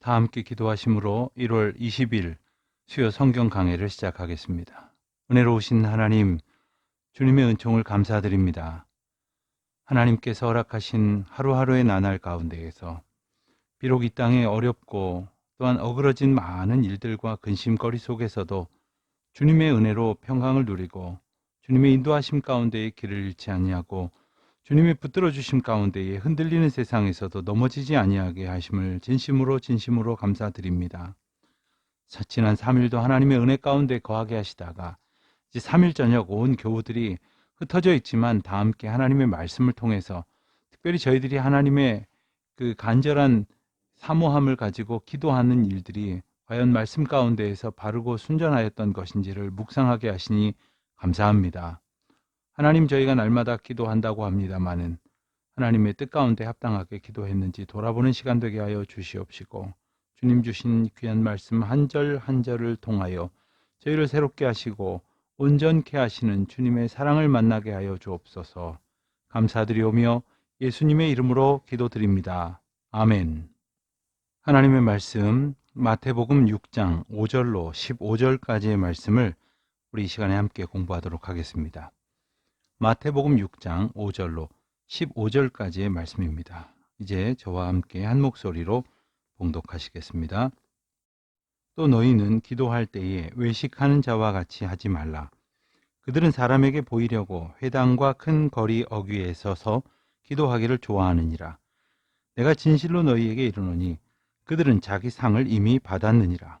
다 함께 기도하심으로 1월 20일 수요 성경 강해를 시작하겠습니다. 은혜로우신 하나님, 주님의 은총을 감사드립니다. 하나님께서 허락하신 하루하루의 나날 가운데에서 비록 이 땅에 어렵고 또한 어그러진 많은 일들과 근심거리 속에서도 주님의 은혜로 평강을 누리고 주님의 인도하심 가운데에 길을 잃지 아니하고 주님의 붙들어 주심 가운데에 흔들리는 세상에서도 넘어지지 아니하게 하심을 진심으로 진심으로 감사드립니다. 자, 지난 3일도 하나님의 은혜 가운데 거하게 하시다가 이제 3일 저녁 온 교우들이 흩어져 있지만 다 함께 하나님의 말씀을 통해서 특별히 저희들이 하나님의 그 간절한 사모함을 가지고 기도하는 일들이 과연 말씀 가운데에서 바르고 순전하였던 것인지를 묵상하게 하시니 감사합니다. 하나님 저희가 날마다 기도한다고 합니다마는 하나님의 뜻 가운데 합당하게 기도했는지 돌아보는 시간 되게 하여 주시옵시고 주님 주신 귀한 말씀 한 절 한 절을 통하여 저희를 새롭게 하시고 온전케 하시는 주님의 사랑을 만나게 하여 주옵소서. 감사드리오며 예수님의 이름으로 기도드립니다. 아멘. 하나님의 말씀 마태복음 6장 5절로 15절까지의 말씀을 우리 이 시간에 함께 공부하도록 하겠습니다. 마태복음 6장 5절로 15절까지의 말씀입니다. 이제 저와 함께 한 목소리로 봉독하시겠습니다. 또 너희는 기도할 때에 외식하는 자와 같이 하지 말라. 그들은 사람에게 보이려고 회당과 큰 거리 어귀에 서서 기도하기를 좋아하느니라. 내가 진실로 너희에게 이르노니 그들은 자기 상을 이미 받았느니라.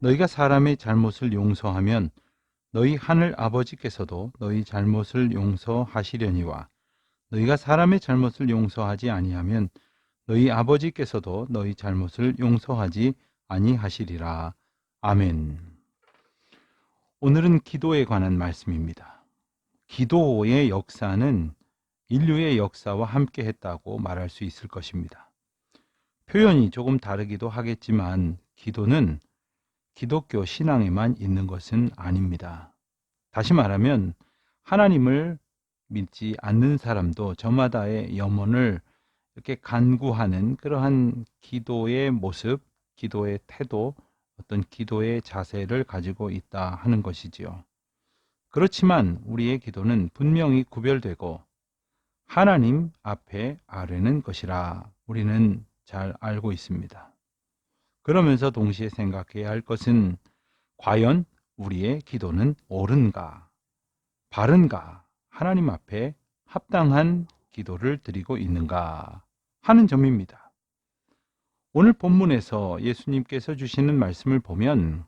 너희가 사람의 잘못을 용서하면 너희 하늘 아버지께서도 너희 잘못을 용서하시려니와 너희가 사람의 잘못을 용서하지 아니하면 너희 아버지께서도 너희 잘못을 용서하지 아니하시리라. 아멘. 오늘은 기도에 관한 말씀입니다. 기도의 역사는 인류의 역사와 함께 했다고 말할 수 있을 것입니다. 표현이 조금 다르기도 하겠지만 기도는 기독교 신앙에만 있는 것은 아닙니다. 다시 말하면 하나님을 믿지 않는 사람도 저마다의 염원을 이렇게 간구하는 그러한 기도의 모습, 기도의 태도, 어떤 기도의 자세를 가지고 있다 하는 것이지요. 그렇지만 우리의 기도는 분명히 구별되고 하나님 앞에 아뢰는 것이라 우리는 잘 알고 있습니다. 그러면서 동시에 생각해야 할 것은 과연 우리의 기도는 옳은가, 바른가, 하나님 앞에 합당한 기도를 드리고 있는가 하는 점입니다. 오늘 본문에서 예수님께서 주시는 말씀을 보면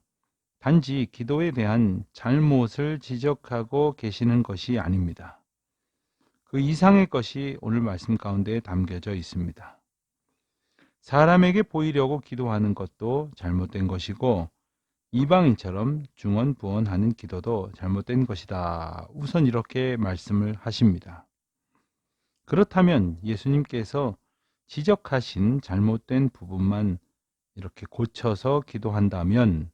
단지 기도에 대한 잘못을 지적하고 계시는 것이 아닙니다. 그 이상의 것이 오늘 말씀 가운데 담겨져 있습니다. 사람에게 보이려고 기도하는 것도 잘못된 것이고 이방인처럼 중언 부언하는 기도도 잘못된 것이다. 우선 이렇게 말씀을 하십니다. 그렇다면 예수님께서 지적하신 잘못된 부분만 이렇게 고쳐서 기도한다면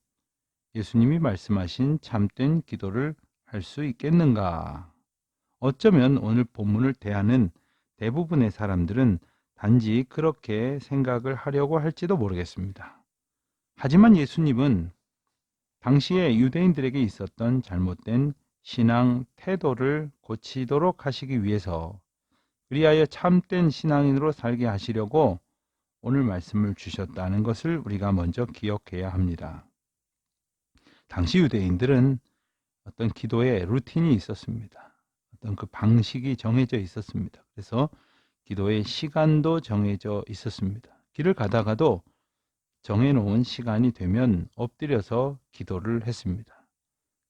예수님이 말씀하신 참된 기도를 할 수 있겠는가? 어쩌면 오늘 본문을 대하는 대부분의 사람들은 단지 그렇게 생각을 하려고 할지도 모르겠습니다. 하지만 예수님은 당시에 유대인들에게 있었던 잘못된 신앙 태도를 고치도록 하시기 위해서 그리하여 참된 신앙인으로 살게 하시려고 오늘 말씀을 주셨다는 것을 우리가 먼저 기억해야 합니다. 당시 유대인들은 어떤 기도의 루틴이 있었습니다. 어떤 그 방식이 정해져 있었습니다. 그래서 기도의 시간도 정해져 있었습니다. 길을 가다가도 정해놓은 시간이 되면 엎드려서 기도를 했습니다.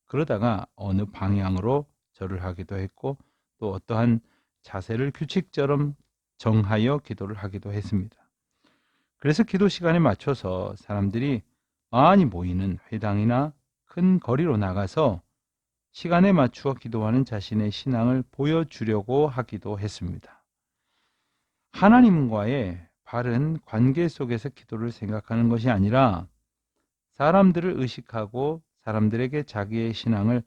그러다가 어느 방향으로 절을 하기도 했고 또 어떠한 자세를 규칙처럼 정하여 기도를 하기도 했습니다. 그래서 기도 시간에 맞춰서 사람들이 많이 모이는 회당이나 큰 거리로 나가서 시간에 맞추어 기도하는 자신의 신앙을 보여주려고 하기도 했습니다. 하나님과의 바른 관계 속에서 기도를 생각하는 것이 아니라 사람들을 의식하고 사람들에게 자기의 신앙을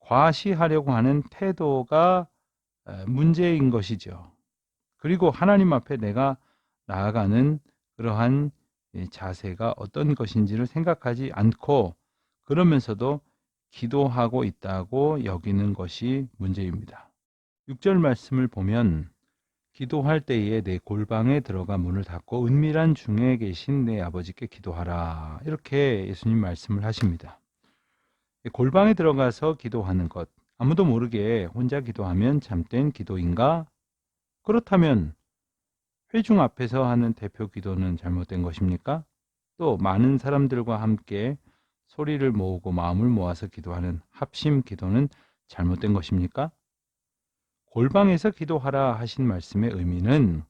과시하려고 하는 태도가 문제인 것이죠. 그리고 하나님 앞에 내가 나아가는 그러한 자세가 어떤 것인지를 생각하지 않고 그러면서도 기도하고 있다고 여기는 것이 문제입니다. 6절 말씀을 보면 기도할 때에 내 골방에 들어가 문을 닫고 은밀한 중에 계신 내 아버지께 기도하라. 이렇게 예수님 말씀을 하십니다. 골방에 들어가서 기도하는 것. 아무도 모르게 혼자 기도하면 참된 기도인가? 그렇다면 회중 앞에서 하는 대표 기도는 잘못된 것입니까? 또 많은 사람들과 함께 소리를 모으고 마음을 모아서 기도하는 합심 기도는 잘못된 것입니까? 골방에서 기도하라 하신 말씀의 의미는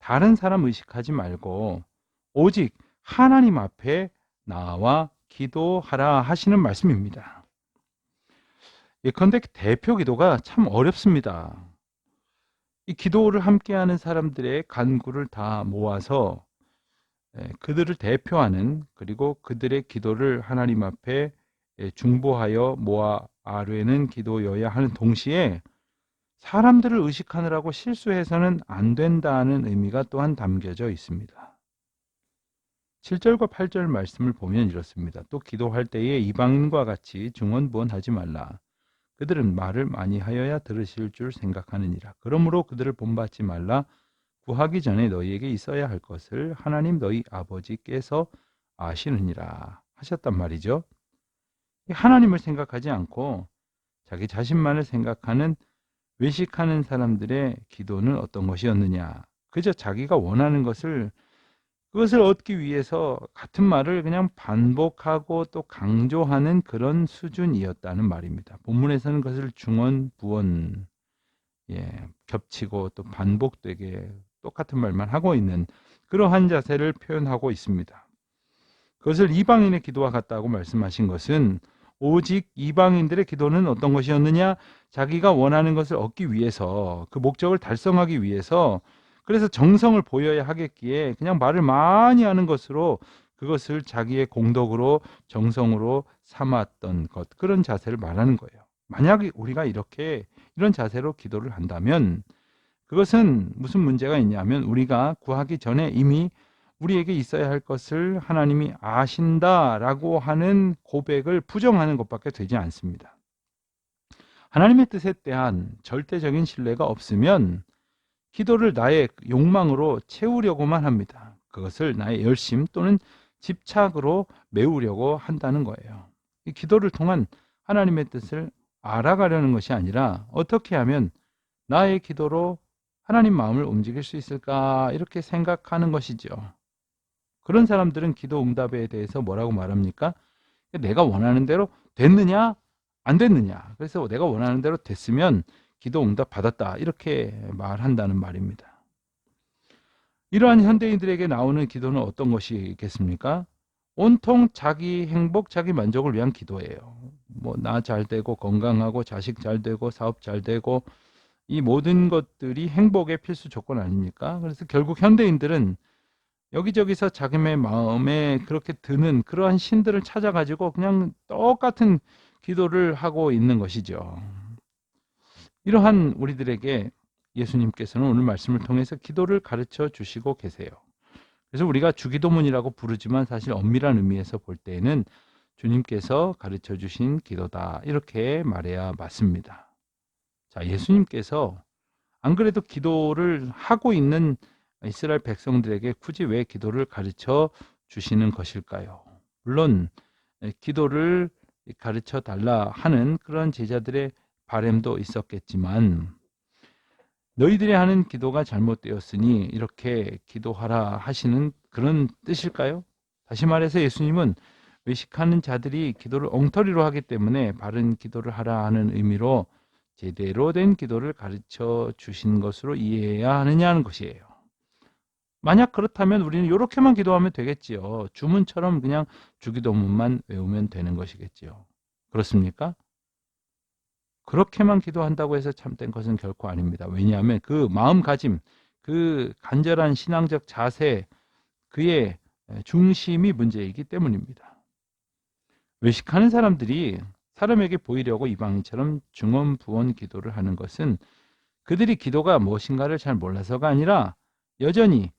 다른 사람 의식하지 말고 오직 하나님 앞에 나와 기도하라 하시는 말씀입니다. 예컨대 대표 기도가 참 어렵습니다. 이 기도를 함께하는 사람들의 간구를 다 모아서 예, 그들을 대표하는 그리고 그들의 기도를 하나님 앞에 예, 중보하여 모아 아뢰는 기도여야 하는 동시에 사람들을 의식하느라고 실수해서는 안 된다는 의미가 또한 담겨져 있습니다. 7절과 8절 말씀을 보면 이렇습니다. 또 기도할 때에 이방인과 같이 중언부언하지 말라. 그들은 말을 많이 하여야 들으실 줄 생각하느니라. 그러므로 그들을 본받지 말라. 구하기 전에 너희에게 있어야 할 것을 하나님 너희 아버지께서 아시느니라 하셨단 말이죠. 하나님을 생각하지 않고 자기 자신만을 생각하는 외식하는 사람들의 기도는 어떤 것이었느냐. 그저 자기가 원하는 것을 그것을 얻기 위해서 같은 말을 그냥 반복하고 또 강조하는 그런 수준이었다는 말입니다. 본문에서는 그것을 중원, 부원, 예, 겹치고 또 반복되게 똑같은 말만 하고 있는 그러한 자세를 표현하고 있습니다. 그것을 이방인의 기도와 같다고 말씀하신 것은 오직 이방인들의 기도는 어떤 것이었느냐? 자기가 원하는 것을 얻기 위해서 그 목적을 달성하기 위해서 그래서 정성을 보여야 하겠기에 그냥 말을 많이 하는 것으로 그것을 자기의 공덕으로 정성으로 삼았던 것 그런 자세를 말하는 거예요. 만약 우리가 이렇게 이런 자세로 기도를 한다면 그것은 무슨 문제가 있냐면 우리가 구하기 전에 이미 우리에게 있어야 할 것을 하나님이 아신다라고 하는 고백을 부정하는 것밖에 되지 않습니다. 하나님의 뜻에 대한 절대적인 신뢰가 없으면 기도를 나의 욕망으로 채우려고만 합니다. 그것을 나의 열심 또는 집착으로 메우려고 한다는 거예요. 이 기도를 통한 하나님의 뜻을 알아가려는 것이 아니라 어떻게 하면 나의 기도로 하나님 마음을 움직일 수 있을까 이렇게 생각하는 것이죠. 그런 사람들은 기도 응답에 대해서 뭐라고 말합니까? 내가 원하는 대로 됐느냐 안 됐느냐. 그래서 내가 원하는 대로 됐으면 기도 응답 받았다. 이렇게 말한다는 말입니다. 이러한 현대인들에게 나오는 기도는 어떤 것이겠습니까? 온통 자기 행복, 자기 만족을 위한 기도예요. 뭐 나 잘 되고 건강하고 자식 잘 되고 사업 잘 되고 이 모든 것들이 행복의 필수 조건 아닙니까? 그래서 결국 현대인들은 여기저기서 자기의 마음에 그렇게 드는 그러한 신들을 찾아가지고 그냥 똑같은 기도를 하고 있는 것이죠. 이러한 우리들에게 예수님께서는 오늘 말씀을 통해서 기도를 가르쳐 주시고 계세요. 그래서 우리가 주기도문이라고 부르지만 사실 엄밀한 의미에서 볼 때에는 주님께서 가르쳐 주신 기도다. 이렇게 말해야 맞습니다. 자, 예수님께서 안 그래도 기도를 하고 있는 이스라엘 백성들에게 굳이 왜 기도를 가르쳐 주시는 것일까요? 물론 기도를 가르쳐 달라 하는 그런 제자들의 바램도 있었겠지만 너희들이 하는 기도가 잘못되었으니 이렇게 기도하라 하시는 그런 뜻일까요? 다시 말해서 예수님은 외식하는 자들이 기도를 엉터리로 하기 때문에 바른 기도를 하라 하는 의미로 제대로 된 기도를 가르쳐 주신 것으로 이해해야 하느냐는 것이에요. 만약 그렇다면 우리는 이렇게만 기도하면 되겠지요. 주문처럼 그냥 주기도문만 외우면 되는 것이겠지요. 그렇습니까? 그렇게만 기도한다고 해서 참된 것은 결코 아닙니다. 왜냐하면 그 마음가짐, 그 간절한 신앙적 자세, 그의 중심이 문제이기 때문입니다. 외식하는 사람들이 사람에게 보이려고 이방인처럼 중언부언 기도를 하는 것은 그들이 기도가 무엇인가를 잘 몰라서가 아니라 여전히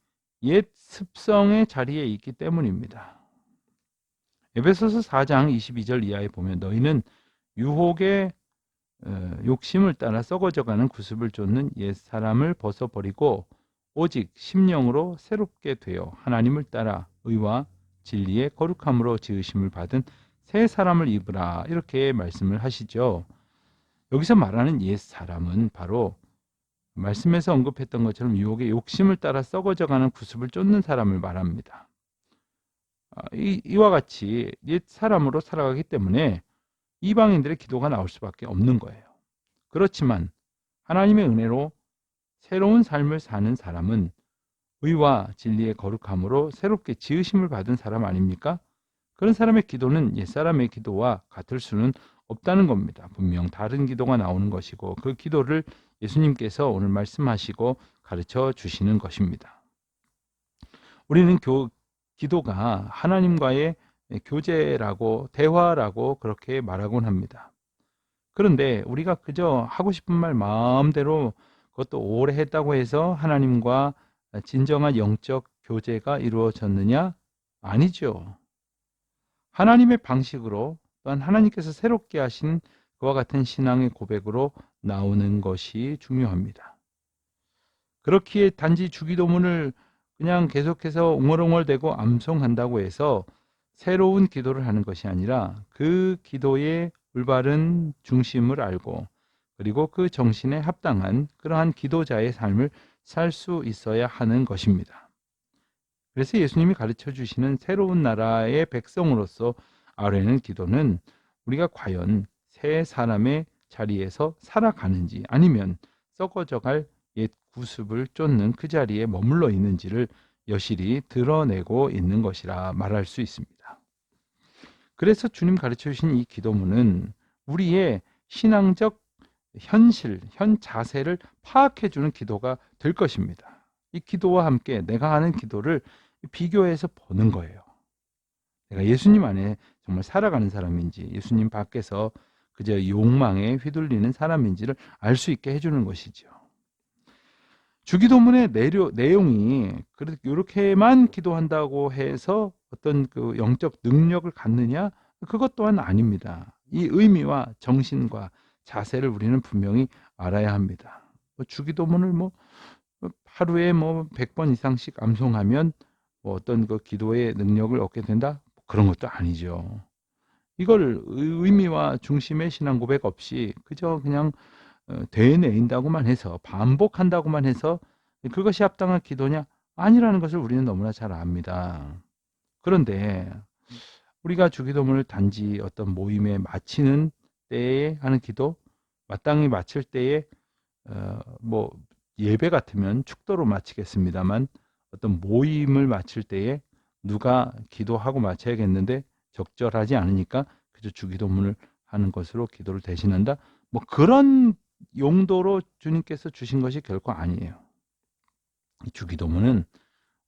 옛 습성의 자리에 있기 때문입니다. 에베소서 4장 22절 이하에 보면 너희는 유혹의 어, 욕심을 따라 썩어져가는 구습을 쫓는 옛 사람을 벗어버리고 오직 심령으로 새롭게 되어 하나님을 따라 의와 진리의 거룩함으로 지으심을 받은 새 사람을 입으라 이렇게 말씀을 하시죠. 여기서 말하는 옛 사람은 바로 말씀에서 언급했던 것처럼 유혹의 욕심을 따라 썩어져가는 구습을 쫓는 사람을 말합니다. 아, 이, 와 같이 옛 사람으로 살아가기 때문에 이방인들의 기도가 나올 수밖에 없는 거예요. 그렇지만 하나님의 은혜로 새로운 삶을 사는 사람은 의와 진리의 거룩함으로 새롭게 지으심을 받은 사람 아닙니까? 그런 사람의 기도는 옛사람의 기도와 같을 수는 없다는 겁니다. 분명 다른 기도가 나오는 것이고 그 기도를 예수님께서 오늘 말씀하시고 가르쳐 주시는 것입니다. 우리는 교, 기도가 하나님과의 교제라고 대화라고 그렇게 말하곤 합니다. 그런데 우리가 그저 하고 싶은 말 마음대로 그것도 오래 했다고 해서 하나님과 진정한 영적 교제가 이루어졌느냐? 아니죠. 하나님의 방식으로 또한 하나님께서 새롭게 하신 그와 같은 신앙의 고백으로 나오는 것이 중요합니다. 그렇기에 단지 주기도문을 그냥 계속해서 웅얼웅얼대고 암송한다고 해서 새로운 기도를 하는 것이 아니라 그 기도의 올바른 중심을 알고 그리고 그 정신에 합당한 그러한 기도자의 삶을 살 수 있어야 하는 것입니다. 그래서 예수님이 가르쳐 주시는 새로운 나라의 백성으로서 아뢰는 기도는 우리가 과연 새 사람의 자리에서 살아가는지 아니면 썩어져 갈 옛 구습을 쫓는 그 자리에 머물러 있는지를 여실히 드러내고 있는 것이라 말할 수 있습니다. 그래서 주님 가르쳐 주신 이 기도문은 우리의 신앙적 현실, 현 자세를 파악해 주는 기도가 될 것입니다. 이 기도와 함께 내가 하는 기도를 비교해서 보는 거예요. 내가 예수님 안에 정말 살아가는 사람인지, 예수님 밖에서 그저 욕망에 휘둘리는 사람인지를 알 수 있게 해주는 것이죠. 주기도문의 내려, 내용이 이렇게만 기도한다고 해서 어떤 그 영적 능력을 갖느냐? 그것 또한 아닙니다. 이 의미와 정신과 자세를 우리는 분명히 알아야 합니다. 뭐 주기도문을 뭐 하루에 뭐 100번 이상씩 암송하면 뭐 어떤 그 기도의 능력을 얻게 된다? 그런 것도 아니죠. 이걸 의미와 중심의 신앙 고백 없이 그저 그냥 어, 되뇌인다고만 해서 반복한다고만 해서 그것이 합당한 기도냐? 아니라는 것을 우리는 너무나 잘 압니다. 그런데 우리가 주기도문을 단지 어떤 모임에 마치는 때에 하는 기도, 마땅히 마칠 때에 어, 뭐 예배 같으면 축도로 마치겠습니다만 어떤 모임을 마칠 때에 누가 기도하고 마쳐야겠는데 적절하지 않으니까 그저 주기도문을 하는 것으로 기도를 대신한다. 뭐 그런 용도로 주님께서 주신 것이 결코 아니에요. 주기도문은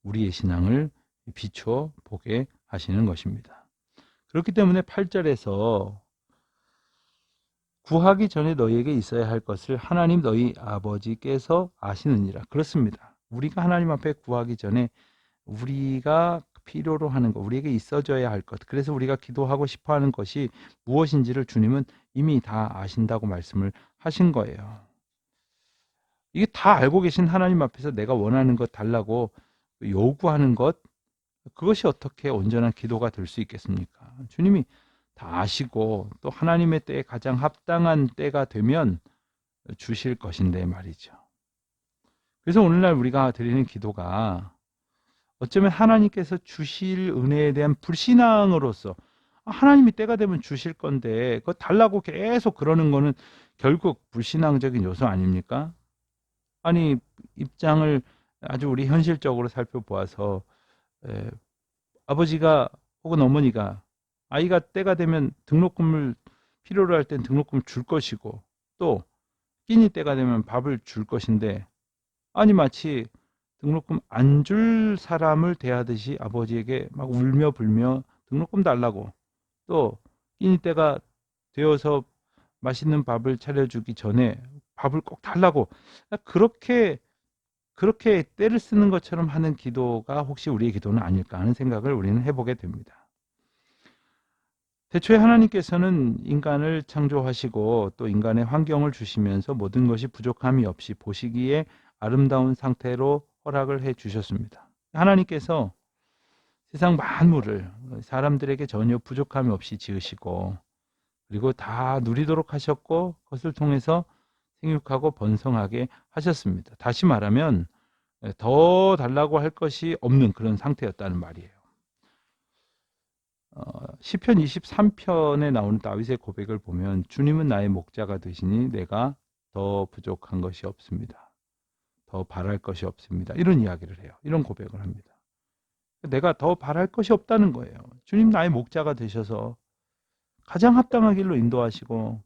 우리의 신앙을 비추어 보게 하시는 것입니다. 그렇기 때문에 8절에서 구하기 전에 너희에게 있어야 할 것을 하나님 너희 아버지께서 아시느니라. 그렇습니다. 우리가 하나님 앞에 구하기 전에 우리가 필요로 하는 것, 우리에게 있어져야 할 것, 그래서 우리가 기도하고 싶어 하는 것이 무엇인지를 주님은 이미 다 아신다고 말씀을 하신 거예요. 이게 다 알고 계신 하나님 앞에서 내가 원하는 것 달라고 요구하는 것 그것이 어떻게 온전한 기도가 될 수 있겠습니까? 주님이 다 아시고 또 하나님의 때에 가장 합당한 때가 되면 주실 것인데 말이죠. 그래서 오늘날 우리가 드리는 기도가 어쩌면 하나님께서 주실 은혜에 대한 불신앙으로서 하나님이 때가 되면 주실 건데 그거 달라고 계속 그러는 거는 결국 불신앙적인 요소 아닙니까? 아니 입장을 아주 우리 현실적으로 살펴보아서 에, 아버지가 혹은 어머니가 아이가 때가 되면 등록금을 필요로 할 땐 등록금을 줄 것이고 또 끼니 때가 되면 밥을 줄 것인데 아니 마치 등록금 안 줄 사람을 대하듯이 아버지에게 막 울며 불며 등록금 달라고 또 끼니 때가 되어서 맛있는 밥을 차려주기 전에 밥을 꼭 달라고 그렇게 그렇게 때를 쓰는 것처럼 하는 기도가 혹시 우리의 기도는 아닐까 하는 생각을 우리는 해보게 됩니다. 대초에 하나님께서는 인간을 창조하시고 또 인간의 환경을 주시면서 모든 것이 부족함이 없이 보시기에 아름다운 상태로 허락을 해 주셨습니다. 하나님께서 세상 만물을 사람들에게 전혀 부족함이 없이 지으시고 그리고 다 누리도록 하셨고 그것을 통해서 생육하고 번성하게 하셨습니다. 다시 말하면 더 달라고 할 것이 없는 그런 상태였다는 말이에요. 어, 시편 23편에 나오는 다윗의 고백을 보면 주님은 나의 목자가 되시니 내가 더 부족한 것이 없습니다. 더 바랄 것이 없습니다. 이런 이야기를 해요. 이런 고백을 합니다. 내가 더 바랄 것이 없다는 거예요. 주님 나의 목자가 되셔서 가장 합당한 길로 인도하시고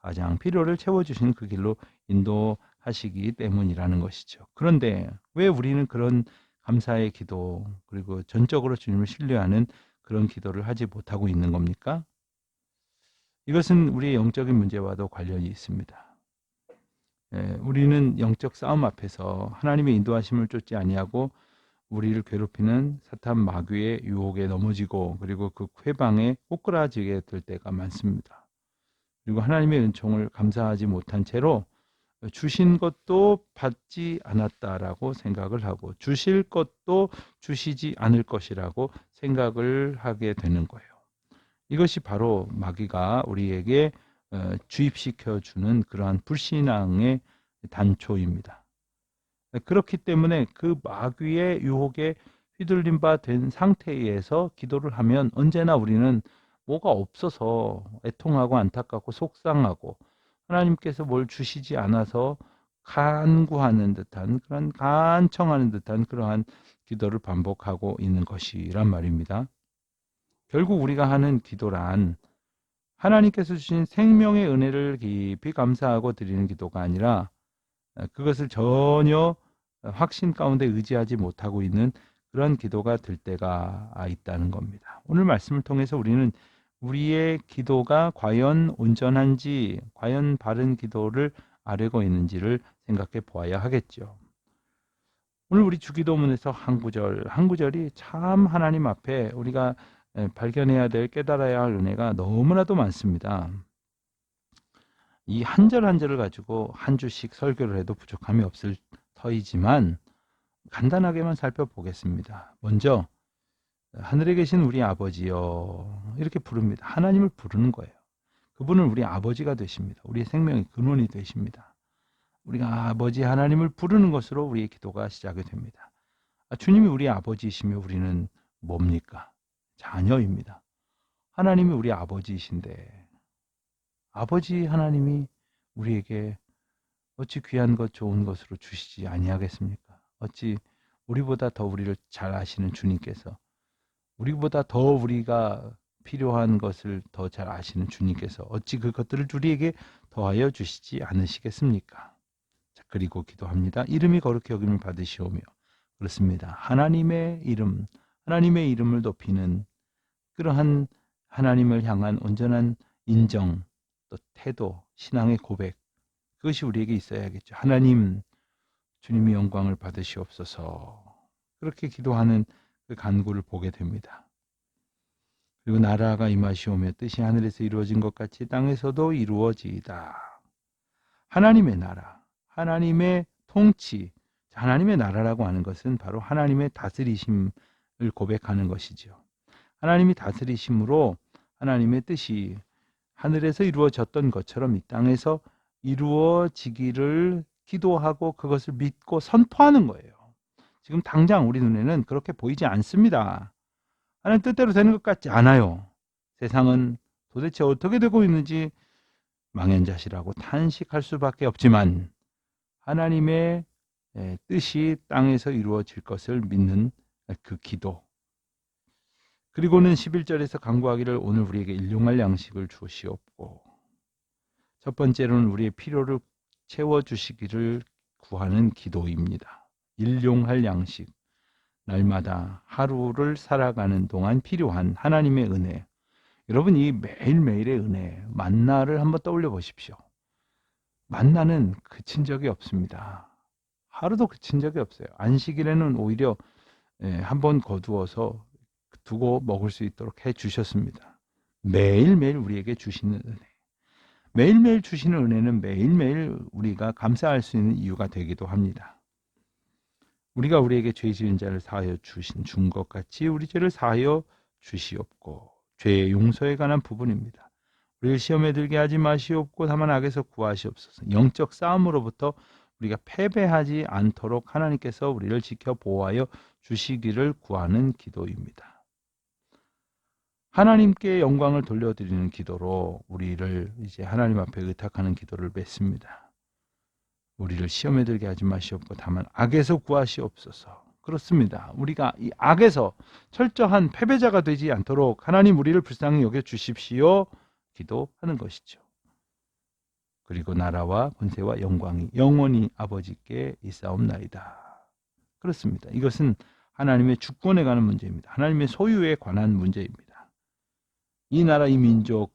가장 필요를 채워주시는 그 길로 인도하시기 때문이라는 것이죠. 그런데 왜 우리는 그런 감사의 기도 그리고 전적으로 주님을 신뢰하는 그런 기도를 하지 못하고 있는 겁니까? 이것은 우리의 영적인 문제와도 관련이 있습니다. 예, 우리는 영적 싸움 앞에서 하나님의 인도하심을 쫓지 아니하고 우리를 괴롭히는 사탄 마귀의 유혹에 넘어지고 그리고 그 회방에 꼬꾸라지게 될 때가 많습니다. 그리고 하나님의 은총을 감사하지 못한 채로 주신 것도 받지 않았다라고 생각을 하고 주실 것도 주시지 않을 것이라고 생각을 하게 되는 거예요. 이것이 바로 마귀가 우리에게 어, 주입시켜 주는 그러한 불신앙의 단초입니다. 그렇기 때문에 그 마귀의 유혹에 휘둘린 바된 상태에서 기도를 하면 언제나 우리는 뭐가 없어서 애통하고 안타깝고 속상하고 하나님께서 뭘 주시지 않아서 간구하는 듯한 그런 간청하는 듯한 그러한 기도를 반복하고 있는 것이란 말입니다. 결국 우리가 하는 기도란 하나님께서 주신 생명의 은혜를 깊이 감사하고 드리는 기도가 아니라 그것을 전혀 확신 가운데 의지하지 못하고 있는 그런 기도가 될 때가 있다는 겁니다. 오늘 말씀을 통해서 우리는 우리의 기도가 과연 온전한지, 과연 바른 기도를 아뢰고 있는지를 생각해 보아야 하겠죠. 오늘 우리 주기도문에서 한 구절, 한 구절이 참 하나님 앞에 우리가 발견해야 될 깨달아야 할 은혜가 너무나도 많습니다. 이 한 절 한 절을 가지고 한 주씩 설교를 해도 부족함이 없을 터이지만 간단하게만 살펴보겠습니다. 먼저 하늘에 계신 우리 아버지요. 이렇게 부릅니다. 하나님을 부르는 거예요. 그분은 우리 아버지가 되십니다. 우리의 생명의 근원이 되십니다. 우리가 아버지 하나님을 부르는 것으로 우리의 기도가 시작이 됩니다. 아, 주님이 우리 아버지이시며 우리는 뭡니까? 자녀입니다. 하나님이 우리 아버지이신데 아버지 하나님이 우리에게 어찌 귀한 것 좋은 것으로 주시지 아니하겠습니까? 어찌 우리보다 더 우리를 잘 아시는 주님께서 우리보다 더 우리가 필요한 것을 더 잘 아시는 주님께서 어찌 그것들을 우리에게 더하여 주시지 않으시겠습니까? 자, 그리고 기도합니다. 이름이 거룩히 여김을 받으시오며 그렇습니다. 하나님의 이름, 하나님의 이름을 높이는 그러한 하나님을 향한 온전한 인정, 또 태도, 신앙의 고백 그것이 우리에게 있어야겠죠. 하나님, 주님의 영광을 받으시옵소서. 그렇게 기도하는 그 간구를 보게 됩니다. 그리고 나라가 임하시오며 뜻이 하늘에서 이루어진 것 같이 땅에서도 이루어지이다. 하나님의 나라, 하나님의 통치, 하나님의 나라라고 하는 것은 바로 하나님의 다스리심을 고백하는 것이죠. 하나님이 다스리심으로 하나님의 뜻이 하늘에서 이루어졌던 것처럼 이 땅에서 이루어지기를 기도하고 그것을 믿고 선포하는 거예요. 지금 당장 우리 눈에는 그렇게 보이지 않습니다. 하나님 뜻대로 되는 것 같지 않아요. 세상은 도대체 어떻게 되고 있는지 망연자실하고 탄식할 수밖에 없지만 하나님의 예, 뜻이 땅에서 이루어질 것을 믿는 그 기도. 그리고는 11절에서 강구하기를 오늘 우리에게 일용할 양식을 주시옵고 첫 번째로는 우리의 필요를 채워 주시기를 구하는 기도입니다. 일용할 양식. 날마다 하루를 살아가는 동안 필요한 하나님의 은혜. 여러분 이 매일매일의 은혜, 만나를 한번 떠올려 보십시오. 만나는 그친 적이 없습니다. 하루도 그친 적이 없어요. 안식일에는 오히려 예, 한번 거두어서 두고 먹을 수 있도록 해 주셨습니다. 매일매일 우리에게 주시는 은혜. 매일매일 주시는 은혜는 매일매일 우리가 감사할 수 있는 이유가 되기도 합니다. 우리가 우리에게 죄 지은 자를 사하여 주신 준 것 같이 우리 죄를 사하여 주시옵고 죄의 용서에 관한 부분입니다. 우리를 시험에 들게 하지 마시옵고 다만 악에서 구하시옵소서. 영적 싸움으로부터 우리가 패배하지 않도록 하나님께서 우리를 지켜 보호하여 주시기를 구하는 기도입니다. 하나님께 영광을 돌려드리는 기도로 우리를 이제 하나님 앞에 의탁하는 기도를 맺습니다. 우리를 시험에 들게 하지 마시옵고 다만 악에서 구하시옵소서. 그렇습니다. 우리가 이 악에서 철저한 패배자가 되지 않도록 하나님 우리를 불쌍히 여겨 주십시오. 기도하는 것이죠. 그리고 나라와 권세와 영광이 영원히 아버지께 있사옵나이다. 그렇습니다. 이것은 하나님의 주권에 관한 문제입니다. 하나님의 소유에 관한 문제입니다. 이 나라, 이 민족,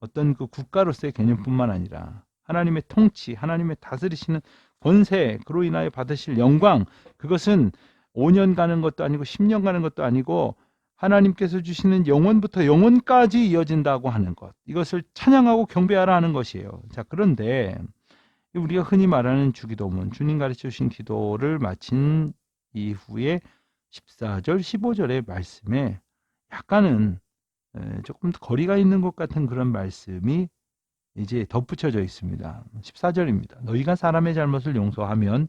어떤 그 국가로서의 개념뿐만 아니라 하나님의 통치, 하나님의 다스리시는 권세, 그로 인하여 받으실 영광, 그것은 5년 가는 것도 아니고 10년 가는 것도 아니고 하나님께서 주시는 영원부터 영원까지 이어진다고 하는 것. 이것을 찬양하고 경배하라 하는 것이에요. 자, 그런데 우리가 흔히 말하는 주기도문, 주님 가르쳐 주신 기도를 마친 이후에 14절, 15절의 말씀에 약간은 조금 거리가 있는 것 같은 그런 말씀이 이제 덧붙여져 있습니다. 14절입니다. 너희가 사람의 잘못을 용서하면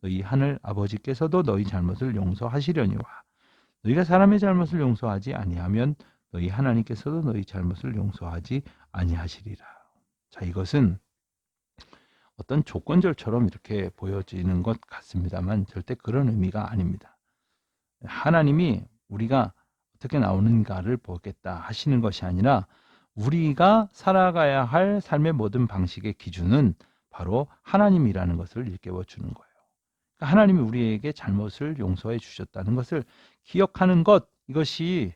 너희 하늘 아버지께서도 너희 잘못을 용서하시려니와 너희가 사람의 잘못을 용서하지 아니하면 너희 하나님께서도 너희 잘못을 용서하지 아니하시리라. 자, 이것은 어떤 조건절처럼 이렇게 보여지는 것 같습니다만 절대 그런 의미가 아닙니다. 하나님이 우리가 어떻게 나오는가를 보겠다 하시는 것이 아니라 우리가 살아가야 할 삶의 모든 방식의 기준은 바로 하나님이라는 것을 일깨워 주는 거예요. 그러니까 하나님이 우리에게 잘못을 용서해 주셨다는 것을 기억하는 것 이것이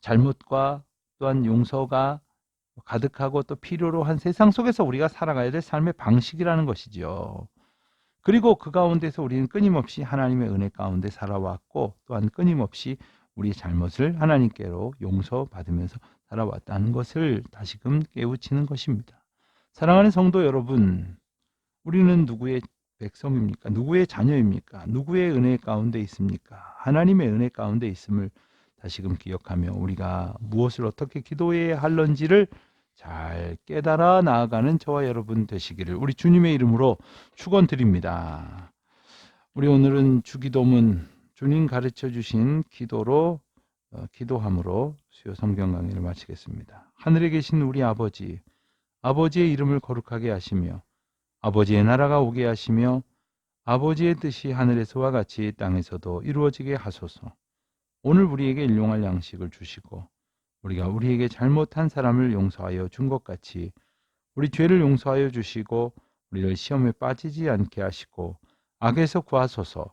잘못과 또한 용서가 가득하고 또 필요로 한 세상 속에서 우리가 살아가야 될 삶의 방식이라는 것이죠. 그리고 그 가운데서 우리는 끊임없이 하나님의 은혜 가운데 살아왔고 또한 끊임없이 우리의 잘못을 하나님께로 용서받으면서 살아왔다는 것을 다시금 깨우치는 것입니다. 사랑하는 성도 여러분, 우리는 누구의 백성입니까? 누구의 자녀입니까? 누구의 은혜 가운데 있습니까? 하나님의 은혜 가운데 있음을 다시금 기억하며 우리가 무엇을 어떻게 기도해야 할런지를 잘 깨달아 나아가는 저와 여러분 되시기를 우리 주님의 이름으로 축원드립니다. 우리 오늘은 주기도문 주님 가르쳐 주신 기도로 어, 기도함으로 수요 성경 강의를 마치겠습니다. 하늘에 계신 우리 아버지 아버지의 이름을 거룩하게 하시며 아버지의 나라가 오게 하시며 아버지의 뜻이 하늘에서와 같이 땅에서도 이루어지게 하소서. 오늘 우리에게 일용할 양식을 주시고 우리가 우리에게 잘못한 사람을 용서하여 준 것 같이 우리 죄를 용서하여 주시고 우리를 시험에 빠지지 않게 하시고 악에서 구하소서.